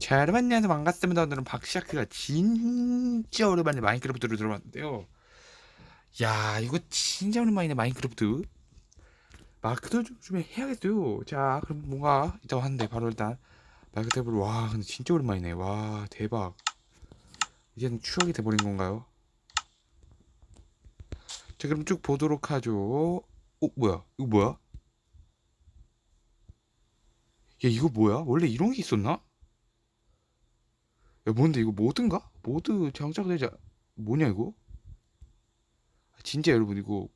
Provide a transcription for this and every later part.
자 여러분 안녕하세요 반갑습니다. 오늘은 박샤크가 진짜 오랜만에 마인크래프트로 들어왔는데요. 야 이거 진짜 오랜만이네 마인크래프트. 마크도 좀, 좀 해야겠어요. 자 그럼 뭔가 이따 하는데 바로 일단 마인크래프트 와 근데 진짜 오랜만이네. 와 대박. 이제는 추억이 돼버린 건가요? 자 그럼 쭉 보도록 하죠. 어 뭐야? 이거 뭐야? 야 이거 뭐야? 원래 이런 게 있었나? 야 뭔데 이거 모드인가? 모드 장착되자 뭐냐 이거? 아, 진짜 여러분 이거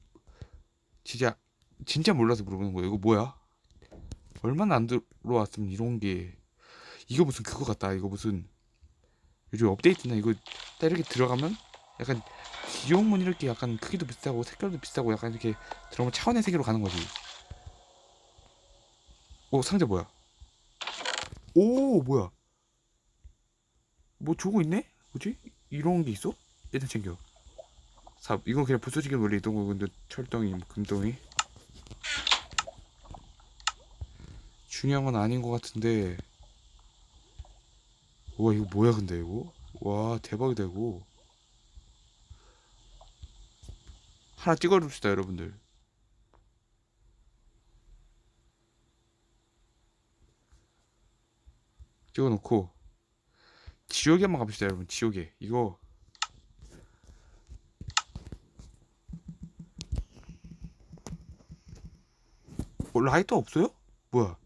진짜 진짜 몰라서 물어보는 거예요. 이거 뭐야? 얼마나 안 들어왔으면 이런 게 이거 무슨 그거 같다. 이거 무슨 요즘 업데이트나 이거 딱 이렇게 들어가면 약간 지옥문 이렇게 약간 크기도 비슷하고 색깔도 비슷하고 약간 이렇게 들어가면 차원의 세계로 가는 거지. 오 상자 뭐야? 오 뭐야? 뭐거 있네? 뭐지? 이런 게 있어? 일단 챙겨. 삽. 이건 그냥 부서지게 원래 있던 거 근데 철덩이, 뭐 금덩이. 중요한 건 아닌 것 같은데. 와 이거 뭐야 근데 이거? 와 대박이다 이거. 하나 찍어줍시다 여러분들. 찍어놓고 지옥에 한번 가봅시다 여러분. 지옥에. 이거. 어, 라이터 없어요? 뭐야?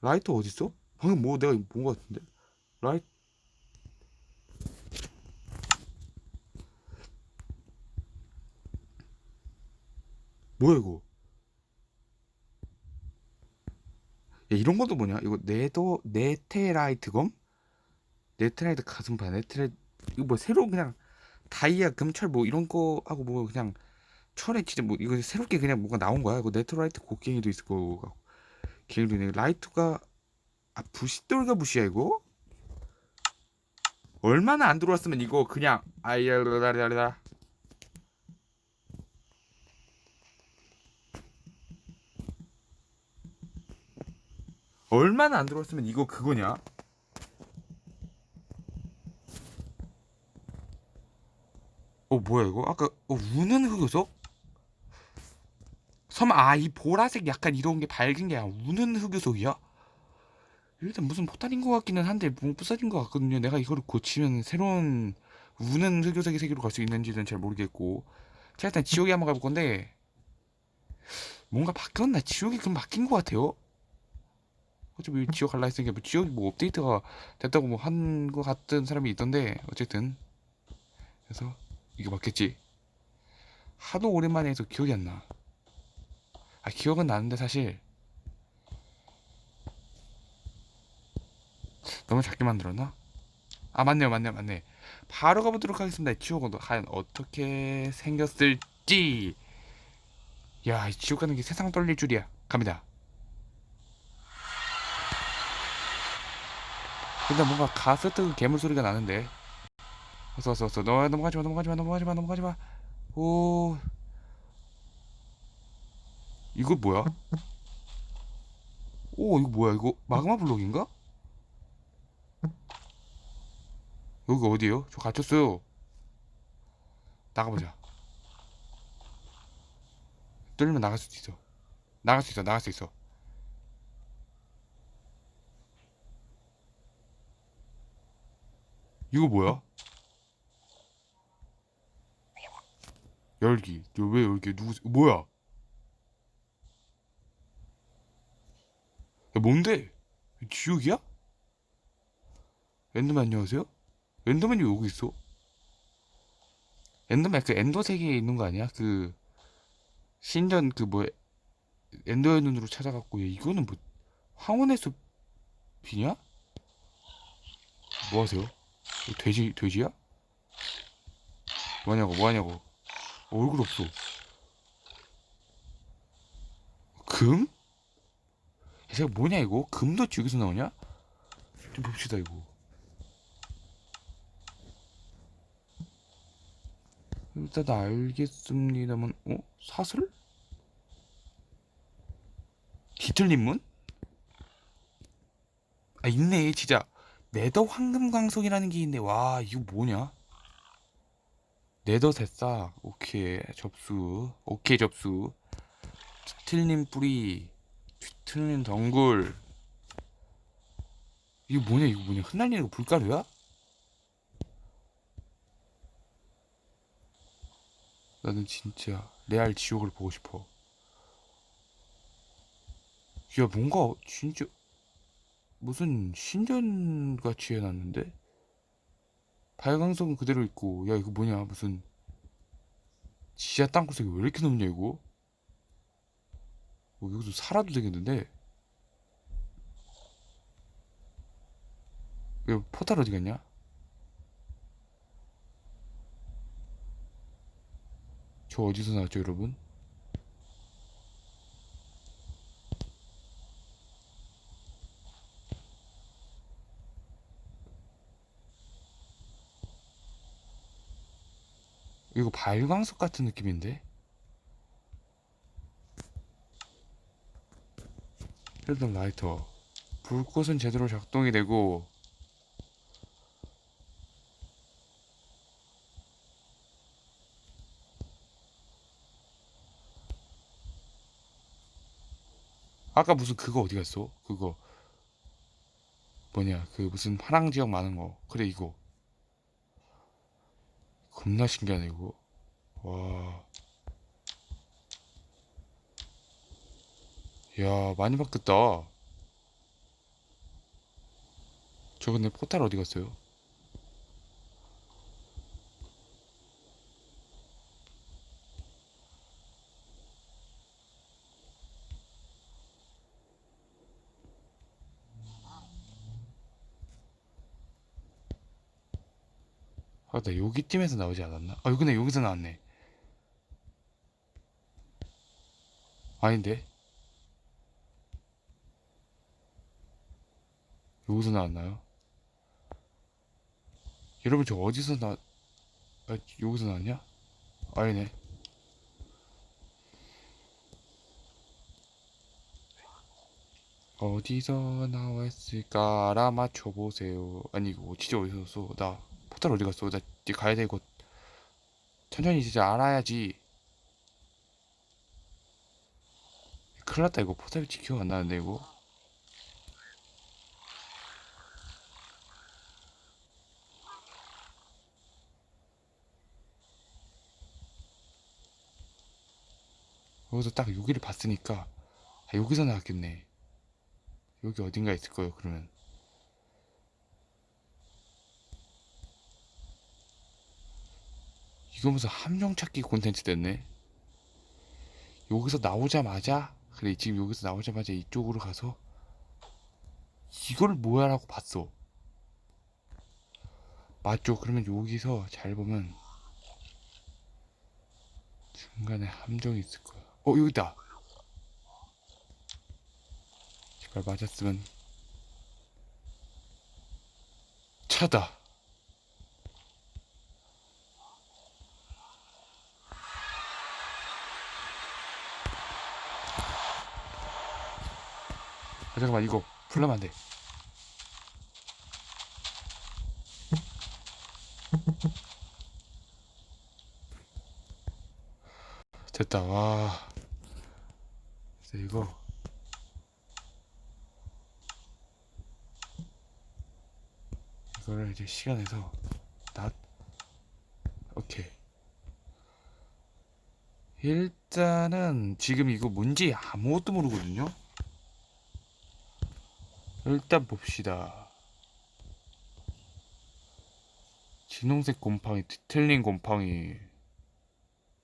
라이터 어딨어? 방금 뭐 내가 본거 같은데? 라이 뭐야 이거? 야 이런 것도 뭐냐? 이거 네더 네테라이트 검 네트라이트 가슴판 네트라이트 이거 뭐 새로 그냥 다이아 금철 뭐 이런 거 하고 뭐 그냥 철에 진짜 뭐 이거 새롭게 그냥 뭐가 나온 거야. 이거 네트라이트 곡괭이도 있을 거고. 갱이도 있네. 라이트가 아 부시돌가 부시야 이거? 얼마나 안 들어왔으면 이거 그냥 아이야라라라. 얼마나 안 들어왔으면 이거 그거냐 어 뭐야 이거? 아까 어, 우는 흑요소? 섬아이 보라색 약간 이런 게 밝은 게 우는 흑요소이야? 일단 무슨 포탄인 것 같기는 한데 뭐 부서진 것 같거든요. 내가 이거를 고치면 새로운 우는 흑요색의 세계로 갈 수 있는지는 잘 모르겠고. 자 일단 지옥에 한번 가볼 건데 뭔가 바뀌었나? 지옥이 좀 바뀐 것 같아요. 어차피 지옥 갈라 했으니까 뭐 지옥이 뭐 업데이트가 됐다고 뭐 한 것 같은 사람이 있던데 어쨌든. 그래서 이게 맞겠지? 하도 오랜만에 해서 기억이 안 나. 아 기억은 나는데 사실 너무 작게 만들었나? 아 맞네요 맞네요 맞네. 바로 가보도록 하겠습니다 지옥은. 과연 어떻게 생겼을지. 야이 지옥 가는 게 세상 떨릴 줄이야. 갑니다. 일단 뭔가 가스트 괴물 소리가 나는데 어서 어서 어서 너 넘어가지 마 넘어가지 마 넘어가지 마 넘어가지 마 오 이거 뭐야? 오 이거 뭐야 이거 마그마 블록인가? 여기 어디에요? 저 갇혔어요 나가보자 뚫리면 나갈 수도 있어 나갈 수 있어 나갈 수 있어 이거 뭐야? 열기. 너왜 열기? 누구? 뭐야? 야, 뭔데? 지옥이야? 엔더맨 안녕하세요? 엔더맨이 왜 여기 있어? 엔더맨 그 엔더 세계에 있는 거 아니야? 그 신전 그 뭐 엔더의 눈으로 찾아갔고 얘 이거는 뭐 황혼의 숲이냐? 뭐 하세요? 이거 돼지 돼지야? 뭐하냐고 뭐하냐고 얼굴 없어. 금? 제가 뭐냐 이거? 금도 여기서 나오냐? 좀 봅시다 이거. 일단 알겠습니다만, 어? 사슬? 뒤틀린 문? 아 있네 진짜 네더 황금 광석이라는 게 있네 와 이거 뭐냐 네더 새싹 오케이 접수 오케이 접수 뒤틀린 뿌리 뒤틀린 덩굴 이거 뭐냐 이거 뭐냐 흩날리는 거 불가루야? 나는 진짜 레알 지옥을 보고 싶어 야 뭔가 진짜 무슨 신전 같이 해놨는데? 발광석은 그대로 있고 야 이거 뭐냐 무슨 지하 땅구석이 왜 이렇게 넓냐 이거? 뭐 여기서 살아도 되겠는데? 이거 포탈 어디 갔냐? 저 어디서 나왔죠 여러분? 이거 발광석 같은 느낌인데? 일단 라이터. 불꽃은 제대로 작동이 되고. 아까 무슨 그거 어디 갔어? 그거. 뭐냐 그 무슨 파랑 지역 많은 거. 그래 이거 겁나 신기하네 이거 와. 야 많이 바뀌었다 저 근데 포탈 어디 갔어요? 아, 나 여기 팀에서 나오지 않았나? 아, 여기네, 여기서 나왔네. 아닌데? 여기서 나왔나요? 여러분, 저 어디서 나, 아, 여기서 나왔냐? 아니네. 어디서 나왔을까? 알아맞혀보세요. 아니, 이거 진짜 어디서 써? 나 포탈 어디 갔어? 나 이제 가야 돼, 이거. 천천히 진짜 알아야지. 큰일 났다, 이거. 포탈 위치 기억 안 나는데, 이거. 여기서 딱 여기를 봤으니까, 아, 여기서 나왔겠네. 여기 어딘가 있을 거예요, 그러면. 이거 무슨 함정 찾기 콘텐츠 됐네. 여기서 나오자마자 그래 지금 여기서 나오자마자 이쪽으로 가서 이걸 뭐야라고 봤어. 맞죠? 그러면 여기서 잘 보면 중간에 함정이 있을 거야. 어 여기다. 제발 맞았으면 차다. 아, 잠깐만 이거 풀려면 안 돼. 됐다. 와. 이제 이거 이거를 이제 시간에서 나 오케이. 일단은 지금 이거 뭔지 아무것도 모르거든요. 일단 봅시다. 진홍색 곰팡이, 뒤틀린 곰팡이.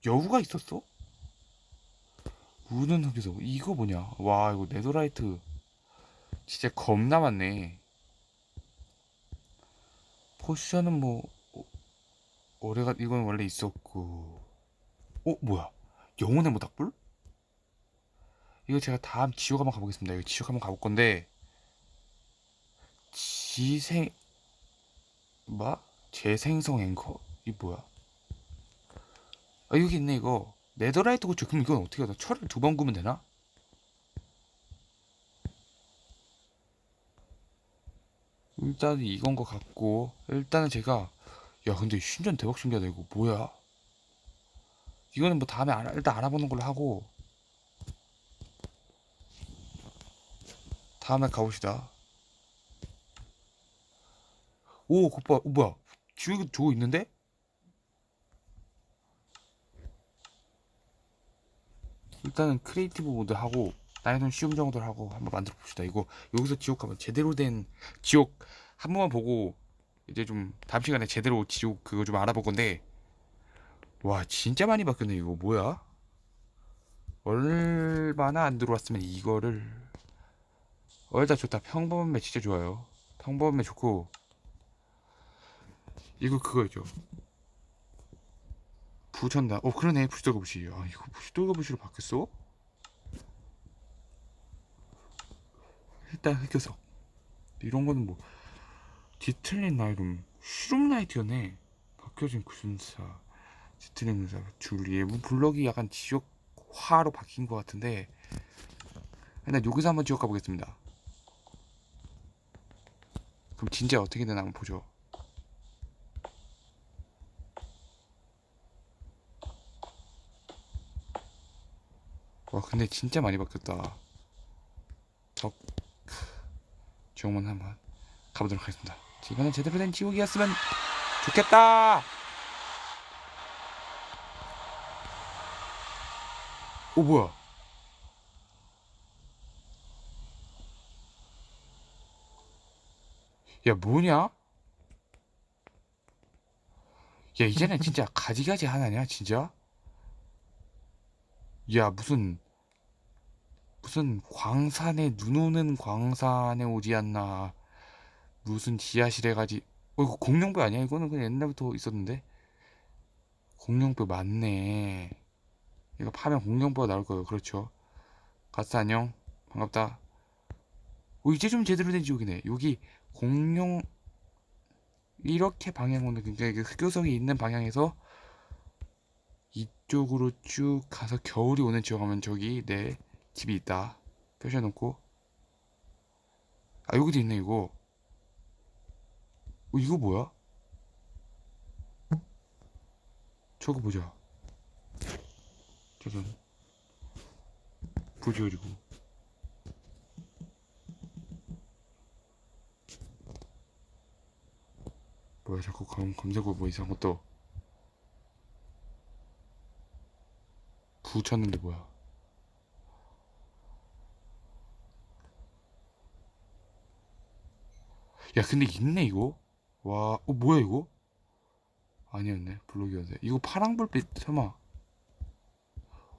여우가 있었어? 우는 흑에서 이거 뭐냐? 와 이거 네더라이트 진짜 겁나 많네. 포션은 뭐 어, 올해가 이건 원래 있었고. 어 뭐야? 영혼의 모닥불? 이거 제가 다음 지옥 한번 가보겠습니다. 이거 지옥 한번 가볼 건데 지생 뭐? 재생성 앵커? 이 뭐야? 아 여기 있네 이거 네더라이트 고쳐 그럼 이건 어떻게 하다 철을 두 번 구면 되나? 일단은 이건 거 같고 일단은 제가 야 근데 신전 대박 신기하다 이거 뭐야 이거는 뭐 다음에 알아, 일단 알아보는 걸로 하고 다음에 가봅시다 오 곱봐 어, 뭐야? 지금 저거 있는데? 일단은 크리에이티브 모드 하고 나이는 쉬움 정도를 하고 한번 만들어 봅시다. 이거 여기서 지옥 가면 제대로 된 지옥 한 번만 보고 이제 좀 다음 시간에 제대로 지옥 그거 좀 알아볼 건데. 와 진짜 많이 바뀌었네. 이거 뭐야? 얼마나 안 들어왔으면 이거를. 얼다 좋다. 평범한 매 진짜 좋아요. 평범한 매 좋고 이거 그거죠. 부천다. 어 그러네. 부시돌거부시 아 이거 부시돌거부시로 바뀌었어? 일단 흑교석. 이런 거는 뭐 디틀린 나이름 슈룸 나이트였네. 바뀌어진 구순사. 디틀린 문사. 줄리에 뭐 블럭이 약간 지옥화로 바뀐 것 같은데. 일단 여기서 한번 지옥 가보겠습니다. 그럼 진짜 어떻게 되나 한번 보죠 와 근데 진짜 많이 바뀌었다. 덕 지옥문 한번 가보도록 하겠습니다. 이번엔 제대로 된 지옥이었으면 좋겠다! 오 뭐야? 야 뭐냐? 야 이제는 진짜 가지가지 하나냐 진짜? 야 무슨 무슨 광산에 눈 오는 광산에 오지 않나. 무슨 지하실에 가지. 어 이거 공룡뼈 아니야? 이거는 그냥 옛날부터 있었는데? 공룡뼈 맞네. 이거 파면 공룡뼈 나올 거예요. 그렇죠? 가스 안녕. 반갑다. 오 이제 좀 제대로 된 지옥이네. 여기 공룡 이렇게 방향 오는 그러니까 흑요석이 있는 방향에서 이쪽으로 쭉 가서 겨울이 오는 지역 하면 저기 내 집이 있다. 펴셔놓고. 아 여기도 있네 이거. 어, 이거 뭐야? 저거 보자. 저건 부지어지고 뭐야 자꾸 검, 검색어 뭐 이상한 것도 붙였는데 뭐야 야 근데 있네 이거? 와 어, 뭐야 이거? 아니었네 블록이었네. 이거 파랑 불빛 설마.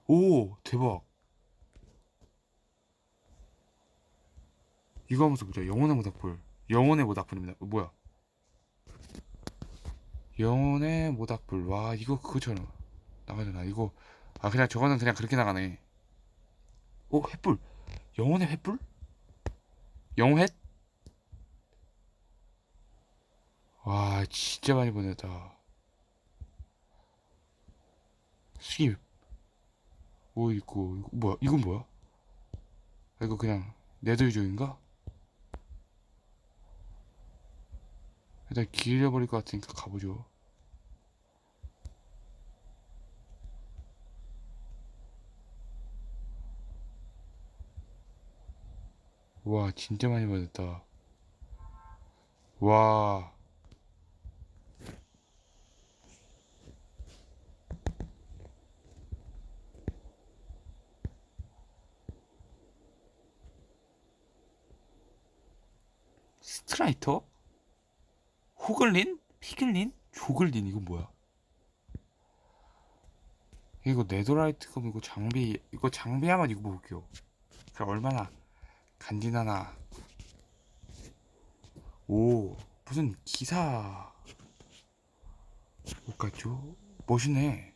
오 대박. 이거 하면서 보자. 영혼의 모닥불. 영혼의 모닥불입니다. 어, 뭐야? 영혼의 모닥불. 와 이거 그거처럼 나가잖아 이거. 아 그냥 저거는 그냥 그렇게 나가네. 오 횃불. 영혼의 횃불? 영혼햇 와 진짜 많이 보냈다. 스킵. 뭐 있고 이거 뭐야? 이건 뭐야? 아, 이거 그냥 네더유적인가? 일단 길 잃어버릴 것 같으니까 가보죠. 와 진짜 많이 보냈다. 와 스트라이터? 호글린? 피글린? 조글린 이거 뭐야? 이거 네더라이트금 이거 장비 이거 장비 한번 이거 볼게요. 그 얼마나 간지나나. 오 무슨 기사 옷 같죠? 멋있네.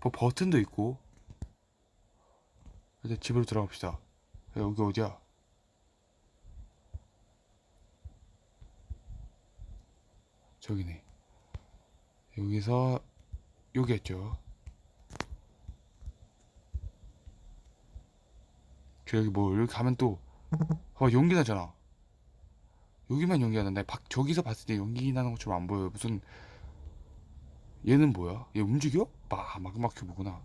뭐 버튼도 있고. 이제 집으로 들어갑시다. 야, 여기 어디야? 저기네. 여기서 여기였죠. 저 여기 뭐 여기 가면 또. 어, 연기 나잖아. 여기만 연기 나는데 밖 저기서 봤을 때 연기 나는 것처럼 안 보여요. 무슨 얘는 뭐야? 얘 움직여? 막 막막혀 보구나. 나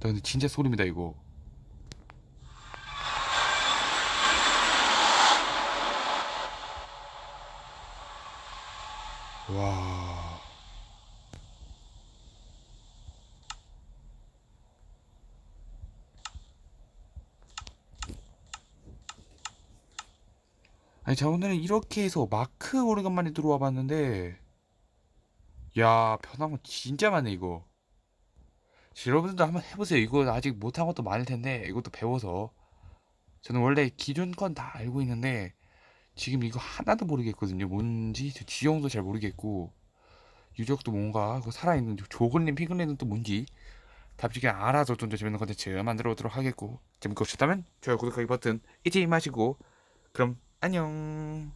근데 진짜 소름이다 이거. 와. 아니, 자, 오늘은 이렇게 해서 마크 오래간만에 들어와 봤는데, 야, 변한 거 진짜 많네, 이거. 여러분들도 한번 해보세요. 이거 아직 못한 것도 많을 텐데, 이것도 배워서. 저는 원래 기존 건 다 알고 있는데, 지금 이거 하나도 모르겠거든요. 뭔지, 저 지형도 잘 모르겠고, 유적도 뭔가, 그 살아있는 조글린, 피글린은 또 뭔지, 답지게 알아서 좀더 재밌는 컨텐츠 만들어 보도록 하겠고, 재밌게 보셨다면, 좋아요, 구독하기 버튼 잊지 마시고, 그럼, 안녕.